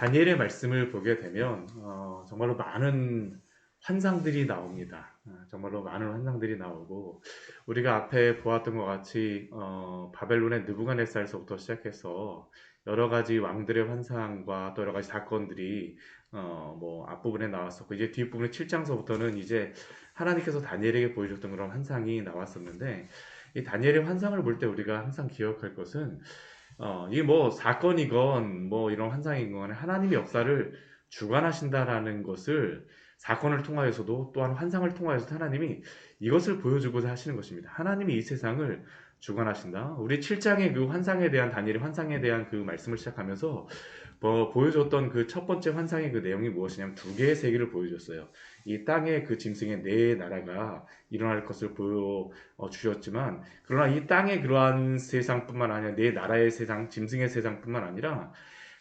다니엘의 말씀을 보게 되면 어, 정말로 많은 환상들이 나옵니다. 어, 정말로 많은 환상들이 나오고 우리가 앞에 보았던 것 같이 어, 바벨론의 느부갓네살서부터 시작해서 여러 가지 왕들의 환상과 또 여러 가지 사건들이 어, 뭐 앞부분에 나왔었고 이제 뒷부분의 7장서부터는 이제 하나님께서 다니엘에게 보여줬던 그런 환상이 나왔었는데 이 다니엘의 환상을 볼 때 우리가 항상 기억할 것은 어, 이게 뭐 사건이건 뭐 이런 환상이건 하나님의 역사를 주관하신다라는 것을 사건을 통하여서도 또한 환상을 통하여서도 하나님이 이것을 보여주고자 하시는 것입니다. 하나님이 이 세상을 주관하신다. 우리 7장의 그 환상에 대한 다니엘의 환상에 대한 그 말씀을 시작하면서 뭐 보여줬던 그 첫 번째 환상의 그 내용이 무엇이냐면 두 개의 세계를 보여줬어요. 이 땅의 그 짐승의 네 나라가 일어날 것을 보여 어, 주셨지만 그러나 이 땅의 그러한 세상뿐만 아니라 네 나라의 세상, 짐승의 세상뿐만 아니라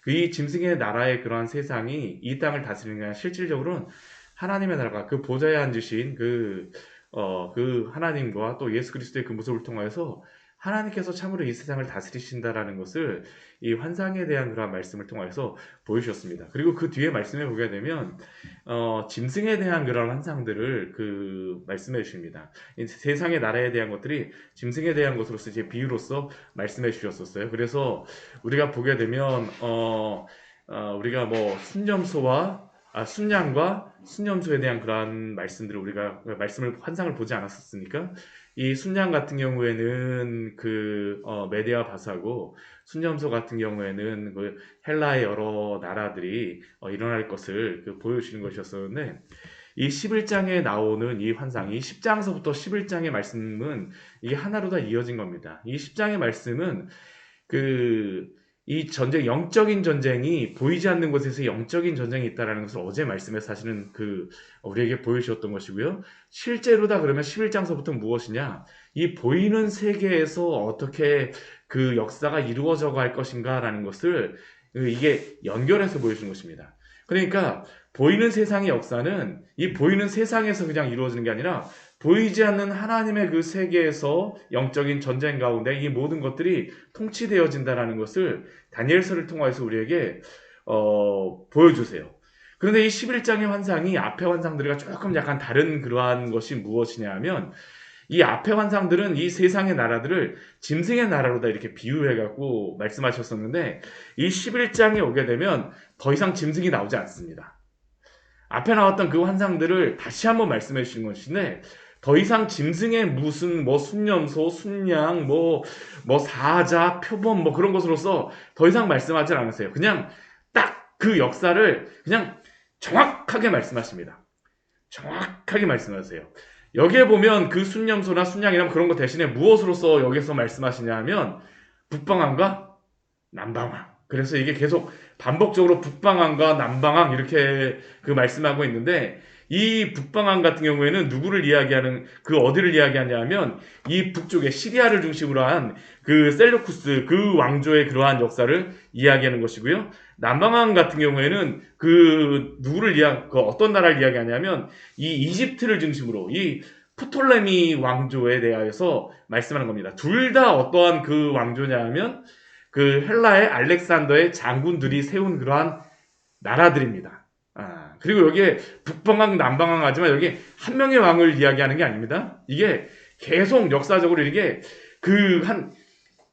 그 이 짐승의 나라의 그러한 세상이 이 땅을 다스리는 게 아니라 실질적으로는 하나님의 나라가 그 보좌에 앉으신 그, 어, 그 하나님과 또 예수 그리스도의 그 모습을 통하여서 하나님께서 참으로 이 세상을 다스리신다라는 것을 이 환상에 대한 그런 말씀을 통해서 보여주셨습니다. 그리고 그 뒤에 말씀해 보게 되면 어, 짐승에 대한 그런 환상들을 그 말씀해 주십니다. 이 세상의 나라에 대한 것들이 짐승에 대한 것으로서 이제 비유로서 말씀해 주셨었어요. 그래서 우리가 보게 되면 어, 어, 우리가 뭐 순념소와 아, 순양과 순념소에 대한 그러한 말씀들을 우리가 말씀을 환상을 보지 않았었으니까 이 순양 같은 경우에는 그 어, 메데아 바사고 순념소 같은 경우에는 그 헬라의 여러 나라들이 어, 일어날 것을 그 보여주시는 것이었었는데 이 11장에 나오는 이 환상, 이 10장서부터 11장의 말씀은 이게 하나로 다 이어진 겁니다. 이 10장의 말씀은 그 이 전쟁, 영적인 전쟁이 보이지 않는 곳에서 영적인 전쟁이 있다라는 것을 어제 말씀에 사실은 그 우리에게 보여주셨던 것이고요. 실제로다 그러면 11장서부터 무엇이냐? 이 보이는 세계에서 어떻게 그 역사가 이루어져 갈 것인가라는 것을 이게 연결해서 보여주는 것입니다. 그러니까 보이는 세상의 역사는 이 보이는 세상에서 그냥 이루어지는 게 아니라 보이지 않는 하나님의 그 세계에서 영적인 전쟁 가운데 이 모든 것들이 통치되어진다라는 것을 다니엘서를 통해서 우리에게 어, 보여주세요. 그런데 이 11장의 환상이 앞의 환상들과 조금 약간 다른 그러한 것이 무엇이냐 하면 이 앞의 환상들은 이 세상의 나라들을 짐승의 나라로다 이렇게 비유해갖고 말씀하셨었는데 이 11장에 오게 되면 더 이상 짐승이 나오지 않습니다. 앞에 나왔던 그 환상들을 다시 한번 말씀해 주신 것인데 더 이상 짐승의 무슨 뭐 순념소, 순양, 뭐, 뭐 사자, 표범 뭐 그런 것으로서 더 이상 말씀하지 않으세요. 그냥 딱 그 역사를 그냥 정확하게 말씀하십니다. 정확하게 말씀하세요. 여기에 보면 그 순념소나 순양이나 그런 것 대신에 무엇으로서 여기서 말씀하시냐 하면 북방왕과 남방왕. 그래서 이게 계속 반복적으로 북방왕과 남방왕 이렇게 그 말씀하고 있는데 이 북방왕 같은 경우에는 누구를 이야기하는 그 어디를 이야기하냐면 이 북쪽에 시리아를 중심으로 한 그 셀루쿠스 그 왕조의 그러한 역사를 이야기하는 것이고요. 남방왕 같은 경우에는 그 누구를 이야 그 어떤 나라를 이야기하냐면 이 이집트를 중심으로 이 프톨레미 왕조에 대하여서 말씀하는 겁니다. 둘 다 어떠한 그 왕조냐면 그 헬라의 알렉산더의 장군들이 세운 그러한 나라들입니다. 아, 그리고 여기에 북방왕, 남방왕 하지만 여기 한 명의 왕을 이야기하는 게 아닙니다. 이게 계속 역사적으로 이게 그 한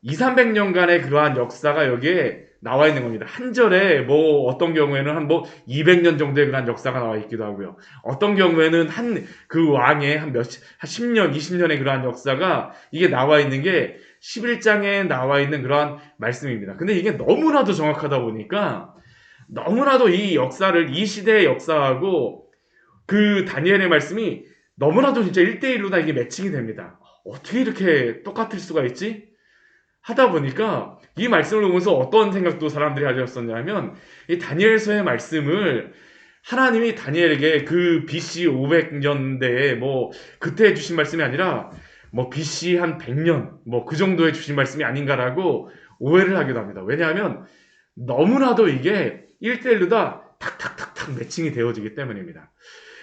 2, 300년간의 그러한 역사가 여기에 나와 있는 겁니다. 한 절에 뭐 어떤 경우에는 한 뭐 200년 정도의 그런 역사가 나와 있기도 하고요. 어떤 경우에는 한 그 왕의 한 몇, 한 10년, 20년의 그러한 역사가 이게 나와 있는 게 11장에 나와 있는 그러한 말씀입니다. 근데 이게 너무나도 정확하다 보니까 너무나도 이 역사를 이 시대의 역사하고 그 다니엘의 말씀이 너무나도 진짜 1대1로 다 이게 매칭이 됩니다. 어떻게 이렇게 똑같을 수가 있지? 하다 보니까 이 말씀을 보면서 어떤 생각도 사람들이 하셨었냐면 이 다니엘서의 말씀을 하나님이 다니엘에게 그 BC 500년대에 뭐 그때 주신 말씀이 아니라 뭐 BC 한 100년 뭐 그 정도에 주신 말씀이 아닌가라고 오해를 하기도 합니다. 왜냐하면 너무나도 이게 1대1로 다 탁탁탁탁 매칭이 되어지기 때문입니다.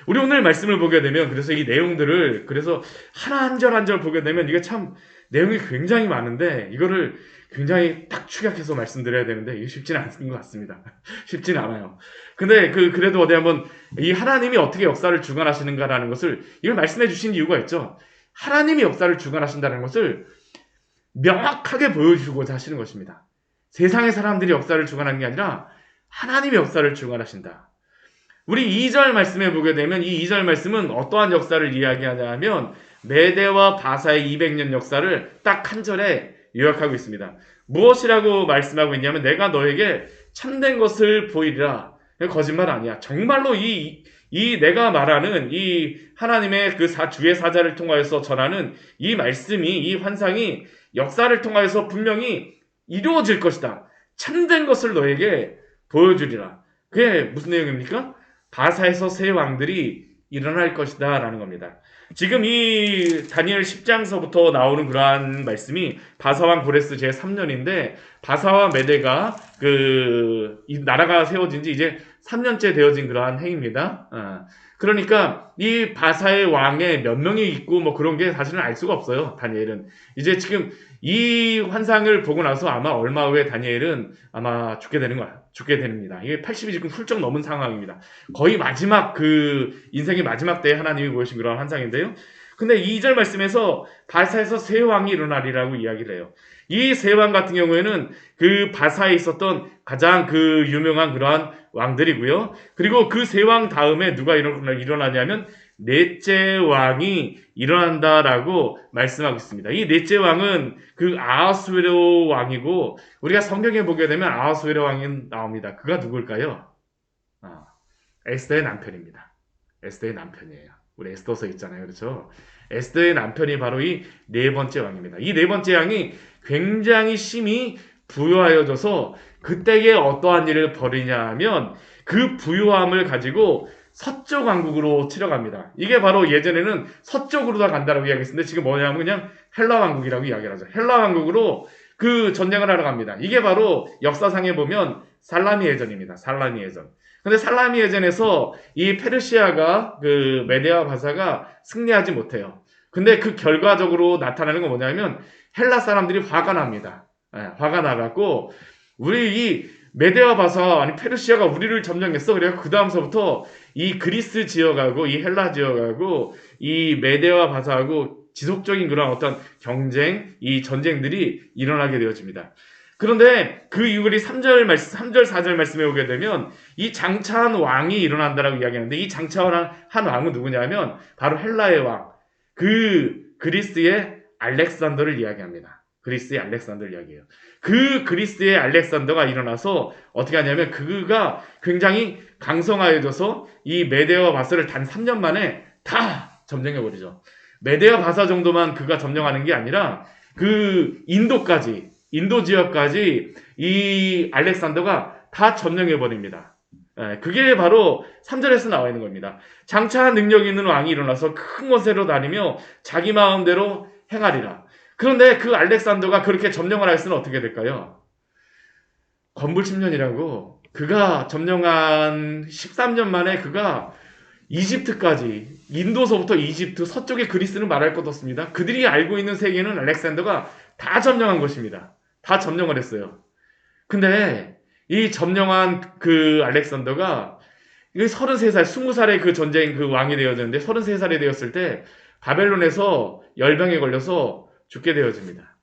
우리 오늘 말씀을 보게 되면 그래서 이 내용들을 그래서 하나 한 절 한 절 보게 되면 이게 참 내용이 굉장히 많은데 이거를 굉장히 딱 축약해서 말씀드려야 되는데 이게 쉽지는 않은 것 같습니다. 쉽지는 않아요. 근데 그 그래도 어디 한번 이 하나님이 어떻게 역사를 주관하시는가라는 것을 이걸 말씀해 주신 이유가 있죠. 하나님이 역사를 주관하신다는 것을 명확하게 보여주고자 하시는 것입니다. 세상의 사람들이 역사를 주관하는 게 아니라 하나님의 역사를 주관하신다. 우리 2절 말씀에 보게 되면 이 2절 말씀은 어떠한 역사를 이야기하냐 하면 메대와 바사의 200년 역사를 딱 한 절에 요약하고 있습니다. 무엇이라고 말씀하고 있냐면 내가 너에게 참된 것을 보이리라. 거짓말 아니야. 정말로 이, 이 내가 말하는 이 하나님의 그 사, 주의 사자를 통하여서 전하는 이 말씀이, 이 환상이 역사를 통하여서 분명히 이루어질 것이다. 참된 것을 너에게 보여주리라. 그게 무슨 내용입니까? 바사에서 새 왕들이 일어날 것이다. 라는 겁니다. 지금 이 다니엘 10장서부터 나오는 그러한 말씀이 바사왕 고레스 제 3년인데 바사와 메데가 그이 나라가 세워진 지 이제 3년째 되어진 그러한 해입니다. 어. 그러니까 이 바사의 왕에 몇 명이 있고 뭐 그런 게 사실은 알 수가 없어요. 다니엘은 이제 지금 이 환상을 보고 나서 아마 얼마 후에 다니엘은 아마 죽게 되는 거야. 죽게 됩니다. 이게 80이 지금 훌쩍 넘은 상황입니다. 거의 마지막 그 인생의 마지막 때에 하나님이 보여신 그런 환상인데요. 근데 2절 말씀에서 바사에서 새 왕이 일어나리라고 이야기를 해요. 이새왕 같은 경우에는 그 바사에 있었던 가장 그 유명한 그러한 왕들이고요. 그리고 그새왕 다음에 누가 일어나냐면 넷째 왕이 일어난다라고 말씀하고 있습니다. 이 넷째 왕은 그 아하수에로 왕이고 우리가 성경에 보게 되면 아하수에로 왕이 나옵니다. 그가 누굴까요? 아, 에스더의 남편입니다. 에스더의 남편이에요. 우리 에스더서 있잖아요. 그렇죠? 에스더의 남편이 바로 이 네 번째 왕입니다. 이 네 번째 왕이 굉장히 심히 부유하여져서 그때에 어떠한 일을 벌이냐 하면 그 부유함을 가지고 서쪽 왕국으로 치러갑니다. 이게 바로 예전에는 서쪽으로 다 간다라고 이야기했는데 지금 뭐냐면 그냥 헬라 왕국이라고 이야기를 하죠. 헬라 왕국으로 그 전쟁을 하러 갑니다. 이게 바로 역사상에 보면 살라미 예전입니다. 살라미 예전. 근데 살라미 예전에서 이 페르시아가 그 메데와 바사가 승리하지 못해요. 근데 그 결과적으로 나타나는 건 뭐냐면 헬라 사람들이 화가 납니다. 네, 화가 나갖고 우리 이 메데와 바사 아니 페르시아가 우리를 점령했어. 그래서 그 다음서부터 이 그리스 지역하고 이 헬라 지역하고 이 메데와 바사하고 지속적인 그런 어떤 경쟁, 이 전쟁들이 일어나게 되어집니다. 그런데 그 이후에 3절 말씀, 3절, 4절 말씀에 오게 되면 이 장차한 왕이 일어난다라고 이야기하는데 이 장차한 한 왕은 누구냐면 바로 헬라의 왕, 그 그리스의 알렉산더를 이야기합니다. 그리스의 알렉산더를 이야기해요. 그 그리스의 알렉산더가 일어나서 어떻게 하냐면 그가 굉장히 강성하여져서 이 메데와 바사를 단 3년 만에 다 점령해버리죠. 메데와 바사 정도만 그가 점령하는 게 아니라 그 인도까지, 인도 지역까지 이 알렉산더가 다 점령해버립니다. 예, 그게 바로 3절에서 나와 있는 겁니다. 장차 능력 있는 왕이 일어나서 큰 곳으로 다니며 자기 마음대로 행하리라. 그런데 그 알렉산더가 그렇게 점령을 했으면 어떻게 될까요? 건불 10년이라고 그가 점령한 13년 만에 그가 이집트까지 인도서부터 이집트 서쪽의 그리스는 말할 것 없습니다. 그들이 알고 있는 세계는 알렉산더가 다 점령한 것입니다. 다 점령을 했어요. 근데 이 점령한 그 알렉산더가 33살, 20살의 그 전쟁 그 왕이 되어졌는데 33살이 되었을 때 바벨론에서 열병에 걸려서 죽게 되어집니다.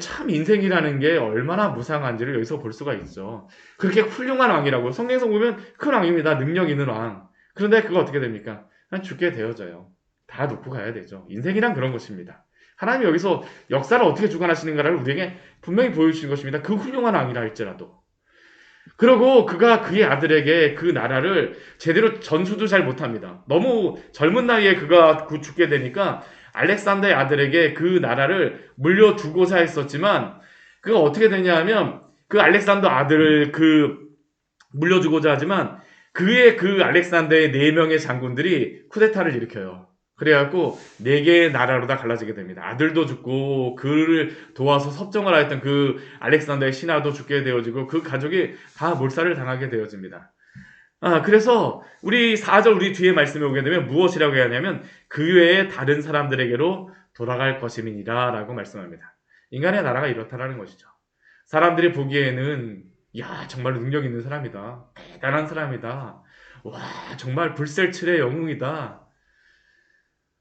참 인생이라는 게 얼마나 무상한지를 여기서 볼 수가 있죠. 그렇게 훌륭한 왕이라고 성경에서 보면 큰 왕입니다. 능력 있는 왕. 그런데 그거 어떻게 됩니까? 그냥 죽게 되어져요. 다 놓고 가야 되죠. 인생이란 그런 것입니다. 하나님이 여기서 역사를 어떻게 주관하시는가를 우리에게 분명히 보여주신 것입니다. 그 훌륭한 왕이라 할지라도. 그리고 그가 그의 아들에게 그 나라를 제대로 전수도 잘 못합니다. 너무 젊은 나이에 그가 죽게 되니까 알렉산더의 아들에게 그 나라를 물려두고자 했었지만 그가 어떻게 되냐 하면 그 알렉산더 아들을 그 물려주고자 하지만 그의 그 알렉산더의 네 명의 장군들이 쿠데타를 일으켜요. 그래갖고 네 개의 나라로 다 갈라지게 됩니다. 아들도 죽고 그를 도와서 섭정을 하였던 그 알렉산더의 신하도 죽게 되어지고 그 가족이 다 몰살을 당하게 되어집니다. 아, 그래서 우리 4절 우리 뒤에 말씀에 오게 되면 무엇이라고 해야 하냐면 그 외에 다른 사람들에게로 돌아갈 것임이니라 라고 말씀합니다. 인간의 나라가 이렇다라는 것이죠. 사람들이 보기에는 야 정말로 능력 있는 사람이다. 대단한 사람이다. 와 정말 불셀칠의 영웅이다.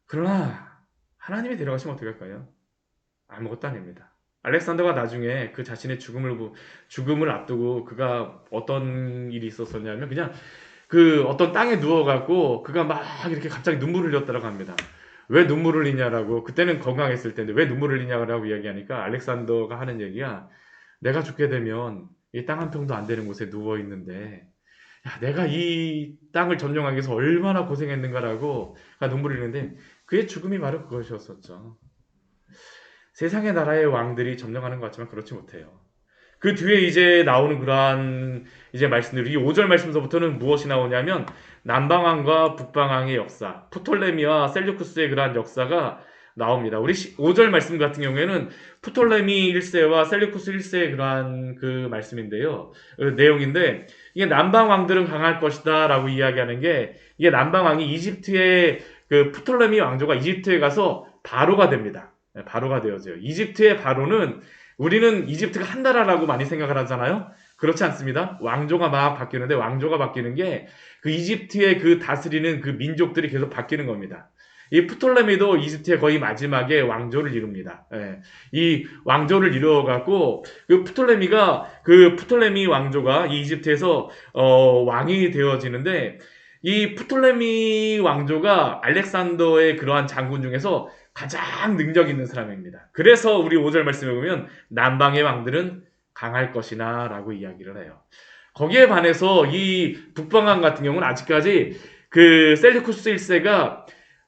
그러나 하나님이 데려가시면 어떻게 할까요? 아무것도 아닙니다. 알렉산더가 나중에 그 자신의 죽음을 보- 죽음을 앞두고 그가 어떤 일이 있었었냐면 그냥 그 어떤 땅에 누워갖고 그가 막 이렇게 갑자기 눈물을 흘렸다고 합니다. 왜 눈물을 흘리냐라고 그때는 건강했을 텐데 왜 눈물을 흘리냐라고 이야기하니까 알렉산더가 하는 얘기가 내가 죽게 되면 이 땅 한 평도 안 되는 곳에 누워 있는데 야, 내가 이 땅을 점령하기 위해서 얼마나 고생했는가라고 눈물을 흘리는데 그의 죽음이 바로 그것이었었죠. 세상의 나라의 왕들이 점령하는 것 같지만 그렇지 못해요. 그 뒤에 이제 나오는 그러한 이제 말씀들, 이 5절 말씀서부터는 무엇이 나오냐면 남방왕과 북방왕의 역사, 프톨레미와 셀류쿠스의 그러한 역사가 나옵니다. 우리 5절 말씀 같은 경우에는 프톨레미 1세와 셀류쿠스 1세의 그러한 그 말씀인데요. 그 내용인데 이게 남방 왕들은 강할 것이다라고 이야기하는 게 이게 남방 왕이 이집트의 그 프톨레미 왕조가 이집트에 가서 바로가 됩니다. 네, 바로가 되어져요. 이집트의 바로는 우리는 이집트가 한 나라라고 많이 생각을 하잖아요. 그렇지 않습니다. 왕조가 막 바뀌는데 왕조가 바뀌는 게 그 이집트의 그 다스리는 그 민족들이 계속 바뀌는 겁니다. 이 프톨레미도 이집트의 거의 마지막에 왕조를 이룹니다. 예. 이 왕조를 이루어갖고 그 프톨레미가 그 프톨레미 왕조가 이 이집트에서 어, 왕이 되어지는데 이 프톨레미 왕조가 알렉산더의 그러한 장군 중에서 가장 능력 있는 사람입니다. 그래서 우리 5절 말씀에 보면 남방의 왕들은 강할 것이나 라고 이야기를 해요. 거기에 반해서 이 북방왕 같은 경우는 아직까지 그 셀리쿠스 1세가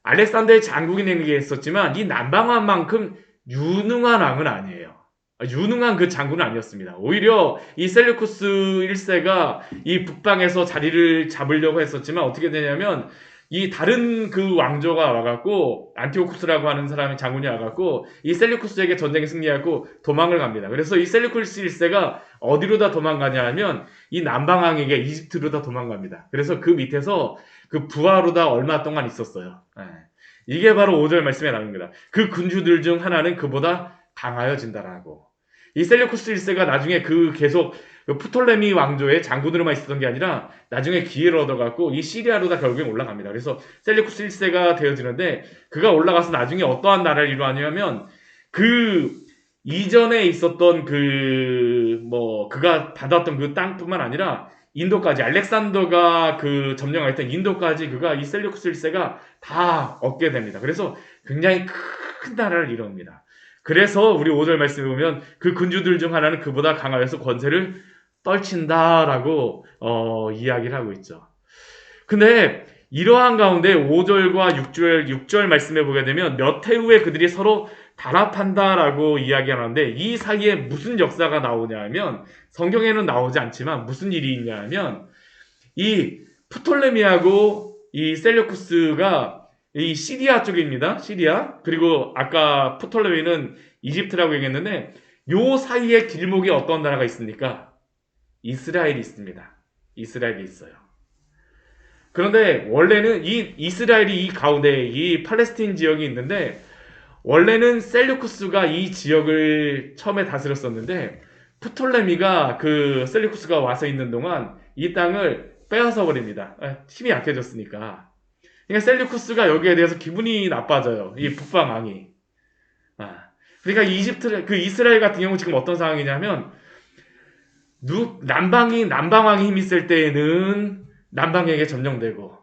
알렉산더의 장국인에게 했었지만 이 남방왕만큼 유능한 왕은 아니에요. 유능한 그 장군은 아니었습니다. 오히려 이 셀리쿠스 1세가 이 북방에서 자리를 잡으려고 했었지만 어떻게 되냐면 이 다른 그 왕조가 와갖고 안티오쿠스라고 하는 사람이 장군이 와갖고 이 셀리쿠스에게 전쟁에 승리하고 도망을 갑니다. 그래서 이 셀리쿠스 1세가 어디로 다 도망가냐 하면 이 남방왕에게 이집트로 다 도망갑니다. 그래서 그 밑에서 그 부하로다 얼마 동안 있었어요. 예. 이게 바로 5절 말씀에 나옵니다. 그 군주들 중 하나는 그보다 강하여진다라고. 이 셀리쿠스 1세가 나중에 그 계속 그 프톨레미 왕조의 장군으로만 있었던 게 아니라 나중에 기회를 얻어갖고 이 시리아로 다 결국엔 올라갑니다. 그래서 셀리쿠스 1세가 되어지는데 그가 올라가서 나중에 어떠한 나라를 이루었냐면 그 이전에 있었던 그 뭐 그가 받았던 그 땅뿐만 아니라 인도까지 알렉산더가 그 점령했던 인도까지 그가 이 셀리쿠스 1세가 다 얻게 됩니다. 그래서 굉장히 큰 나라를 이룹니다. 그래서 우리 5절 말씀에 보면 그 군주들 중 하나는 그보다 강하여서 권세를 떨친다라고 어, 이야기를 하고 있죠. 근데 이러한 가운데 5절과 6절, 6절 말씀에 보게 되면 몇 해 후에 그들이 서로 단합한다라고 이야기하는데 이 사이에 무슨 역사가 나오냐 하면 성경에는 나오지 않지만 무슨 일이 있냐 하면 이 프톨레미하고 이 셀레쿠스가 이 시리아 쪽입니다. 시리아. 그리고 아까 프톨레미는 이집트라고 얘기했는데 요 사이에 길목에 어떤 나라가 있습니까? 이스라엘이 있습니다. 이스라엘이 있어요. 그런데 원래는 이 이스라엘이 이 가운데 이 팔레스틴 지역이 있는데 원래는 셀류쿠스가 이 지역을 처음에 다스렸었는데 프톨레미가 그 셀류쿠스가 와서 있는 동안 이 땅을 빼앗아 버립니다. 아, 힘이 약해졌으니까. 그러니까 셀류쿠스가 여기에 대해서 기분이 나빠져요. 이 북방 왕이. 아, 그러니까 이집트 그 이스라엘 같은 경우 지금 어떤 상황이냐면 누, 남방이 남방왕이 힘 있을 때에는 남방에게 점령되고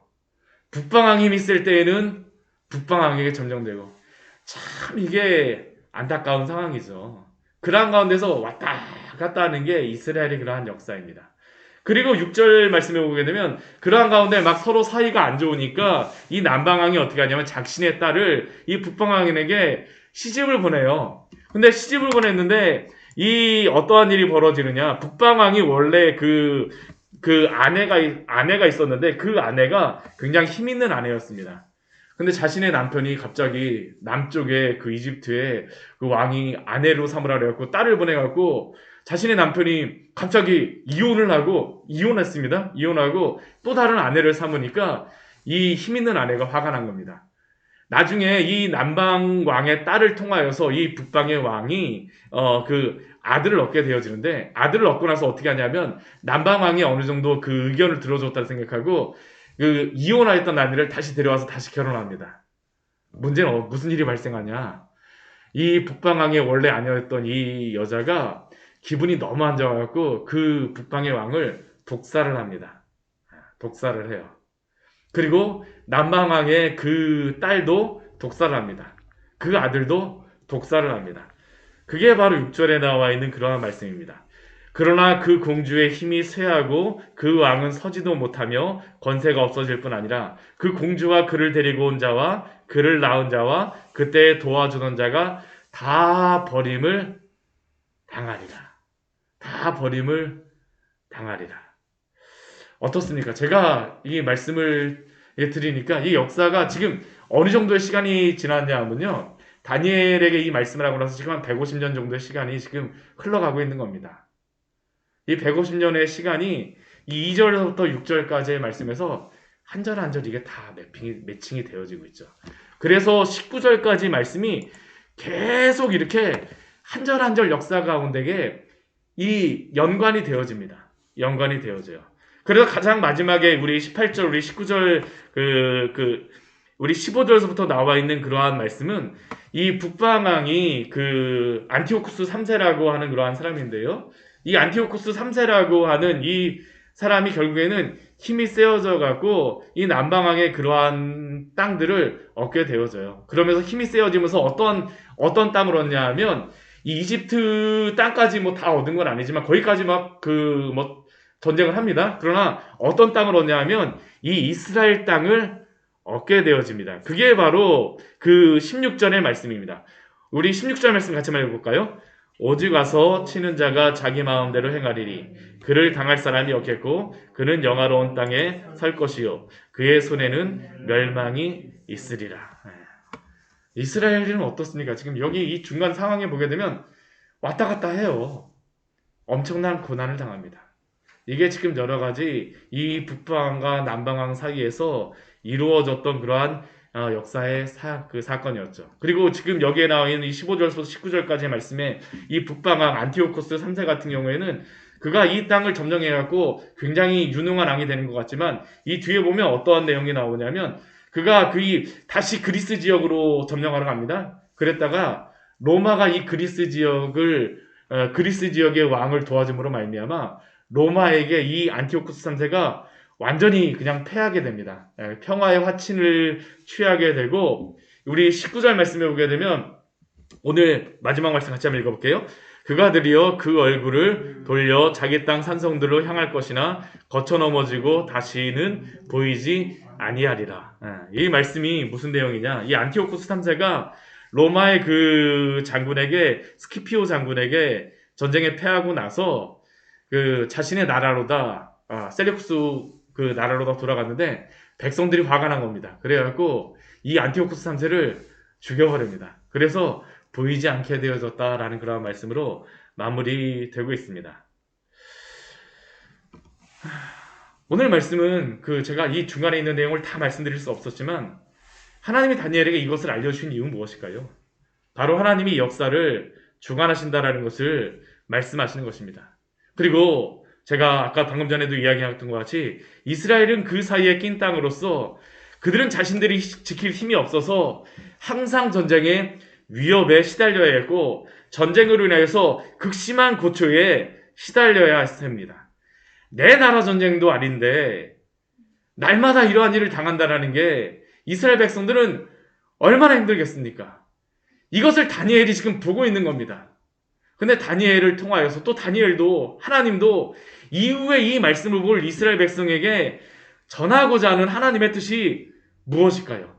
북방왕이 힘 있을 때에는 북방왕에게 점령되고 참 이게 안타까운 상황이죠. 그러한 가운데서 왔다 갔다 하는 게 이스라엘의 그러한 역사입니다. 그리고 6절 말씀해 보게 되면 그러한 가운데 막 서로 사이가 안 좋으니까 이 남방왕이 어떻게 하냐면 자신의 딸을 이 북방왕에게 시집을 보내요. 근데 시집을 보냈는데 이 어떠한 일이 벌어지느냐? 북방왕이 원래 그, 그 아내가, 아내가 있었는데 그 아내가 굉장히 힘 있는 아내였습니다. 근데 자신의 남편이 갑자기 남쪽에 그 이집트에 그 왕이 아내로 삼으라 그래갖고 딸을 보내갖고 자신의 남편이 갑자기 이혼을 하고 이혼했습니다. 이혼하고 또 다른 아내를 삼으니까 이 힘 있는 아내가 화가 난 겁니다. 나중에 이 남방 왕의 딸을 통하여서 이 북방의 왕이 어 그 아들을 얻게 되어지는데 아들을 얻고 나서 어떻게 하냐면 남방 왕이 어느 정도 그 의견을 들어줬다고 생각하고 그 이혼하였던 아내를 다시 데려와서 다시 결혼합니다. 문제는 어- 무슨 일이 발생하냐? 이 북방왕의 원래 아내였던 이 여자가 기분이 너무 안 좋아갖고 그 북방의 왕을 독살을 합니다. 독살을 해요. 그리고 남방왕의 그 딸도 독살을 합니다. 그 아들도 독살을 합니다. 그게 바로 6절에 나와 있는 그러한 말씀입니다. 그러나 그 공주의 힘이 쇠하고 그 왕은 서지도 못하며 권세가 없어질 뿐 아니라 그 공주와 그를 데리고 온 자와 그를 낳은 자와 그때 도와주던 자가 다 버림을 당하리라. 다 버림을 당하리라. 어떻습니까? 제가 이 말씀을 드리니까 이 역사가 지금 어느 정도의 시간이 지났냐 하면요. 다니엘에게 이 말씀을 하고 나서 지금 한 150년 정도의 시간이 지금 흘러가고 있는 겁니다. 이 150년의 시간이 이 2절부터 6절까지의 말씀에서 한 절 한 절 이게 다 매핑이, 매칭이 되어지고 있죠. 그래서 19절까지 말씀이 계속 이렇게 한 절 한 절 역사 가운데에 이 연관이 되어집니다. 연관이 되어져요. 그래서 가장 마지막에 우리 18절, 우리 19절, 그, 그, 우리 15절에서부터 나와 있는 그러한 말씀은 이 북방왕이 그 안티오쿠스 3세라고 하는 그러한 사람인데요. 이 안티오쿠스 3세라고 하는 이 사람이 결국에는 힘이 세워져 갖고 이 남방왕의 그러한 땅들을 얻게 되어져요. 그러면서 힘이 세워지면서 어떤 어떤 땅을 얻냐 하면 이 이집트 땅까지 뭐 다 얻은 건 아니지만 거기까지 막 그 뭐 전쟁을 합니다. 그러나 어떤 땅을 얻냐 하면 이 이스라엘 땅을 얻게 되어집니다. 그게 바로 그 16절의 말씀입니다. 우리 16절 말씀 같이 읽어볼까요? 오직 와서 치는 자가 자기 마음대로 행하리니 그를 당할 사람이 없겠고 그는 영화로운 땅에 설 것이요 그의 손에는 멸망이 있으리라. 예. 이스라엘은 어떻습니까? 지금 여기 이 중간 상황에 보게 되면 왔다 갔다 해요. 엄청난 고난을 당합니다. 이게 지금 여러 가지 이 북방과 남방왕 사이에서 이루어졌던 그러한 어, 역사의 사, 그 사건이었죠. 그리고 지금 여기에 나와 있는 이 15절부터 19절까지의 말씀에 이 북방왕 안티오코스 3세 같은 경우에는 그가 이 땅을 점령해갖고 굉장히 유능한 왕이 되는 것 같지만 이 뒤에 보면 어떠한 내용이 나오냐면 그가 그이 다시 그리스 지역으로 점령하러 갑니다. 그랬다가 로마가 이 그리스 지역을 어, 그리스 지역의 왕을 도와줌으로 말미암아 로마에게 이 안티오쿠스 3세가 완전히 그냥 패하게 됩니다. 예, 평화의 화친을 취하게 되고 우리 19절 말씀에 보게 되면 오늘 마지막 말씀 같이 한번 읽어볼게요. 그가 드디어 그 얼굴을 돌려 자기 땅 산성들로 향할 것이나 거쳐 넘어지고 다시는 보이지 아니하리라. 예, 이 말씀이 무슨 내용이냐? 이 안티오쿠스 3세가 로마의 그 장군에게 스키피오 장군에게 전쟁에 패하고 나서 그 자신의 나라로다 아, 셀레쿠스 그 나라로다 돌아갔는데 백성들이 화가 난 겁니다. 그래갖고 이 안티오쿠스 3세를 죽여버립니다. 그래서 보이지 않게 되어졌다라는 그런 말씀으로 마무리되고 있습니다. 오늘 말씀은 그 제가 이 중간에 있는 내용을 다 말씀드릴 수 없었지만 하나님이 다니엘에게 이것을 알려주신 이유는 무엇일까요? 바로 하나님이 역사를 주관하신다라는 것을 말씀하시는 것입니다. 그리고 제가 아까 방금 전에도 이야기했던 것 같이 이스라엘은 그 사이에 낀 땅으로서 그들은 자신들이 지킬 힘이 없어서 항상 전쟁에 위협에 시달려야 했고 전쟁으로 인해서 극심한 고초에 시달려야 했습니다. 내 나라 전쟁도 아닌데 날마다 이러한 일을 당한다라는 게 이스라엘 백성들은 얼마나 힘들겠습니까? 이것을 다니엘이 지금 보고 있는 겁니다. 근데 다니엘을 통하여서 또 다니엘도 하나님도 이후에 이 말씀을 볼 이스라엘 백성에게 전하고자 하는 하나님의 뜻이 무엇일까요?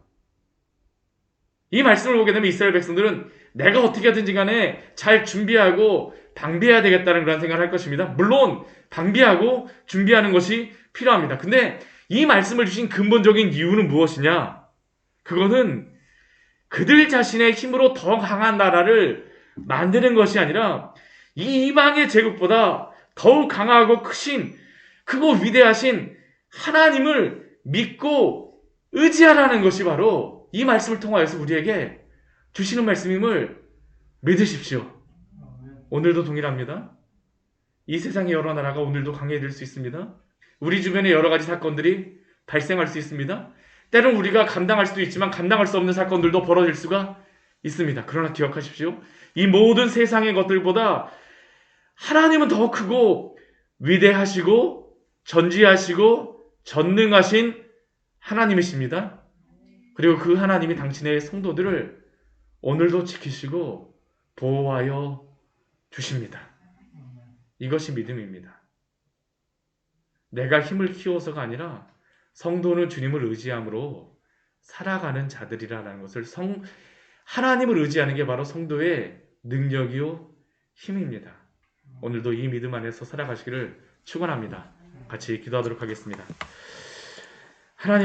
이 말씀을 보게 되면 이스라엘 백성들은 내가 어떻게든지 간에 잘 준비하고 방비해야 되겠다는 그런 생각을 할 것입니다. 물론 방비하고 준비하는 것이 필요합니다. 근데 이 말씀을 주신 근본적인 이유는 무엇이냐? 그거는 그들 자신의 힘으로 더 강한 나라를 만드는 것이 아니라 이 이방의 제국보다 더욱 강하고 크신 크고 위대하신 하나님을 믿고 의지하라는 것이 바로 이 말씀을 통하여서 우리에게 주시는 말씀임을 믿으십시오. 오늘도 동일합니다. 이 세상의 여러 나라가 오늘도 강해질 수 있습니다. 우리 주변에 여러 가지 사건들이 발생할 수 있습니다. 때론 우리가 감당할 수도 있지만 감당할 수 없는 사건들도 벌어질 수가 있습니다. 그러나 기억하십시오. 이 모든 세상의 것들보다 하나님은 더 크고 위대하시고 전지하시고 전능하신 하나님이십니다. 그리고 그 하나님이 당신의 성도들을 오늘도 지키시고 보호하여 주십니다. 이것이 믿음입니다. 내가 힘을 키워서가 아니라 성도는 주님을 의지함으로 살아가는 자들이라는 것을 성 하나님을 의지하는 게 바로 성도의 능력이요 힘입니다. 오늘도 이 믿음 안에서 살아가시기를 축원합니다. 같이 기도하도록 하겠습니다. 하나님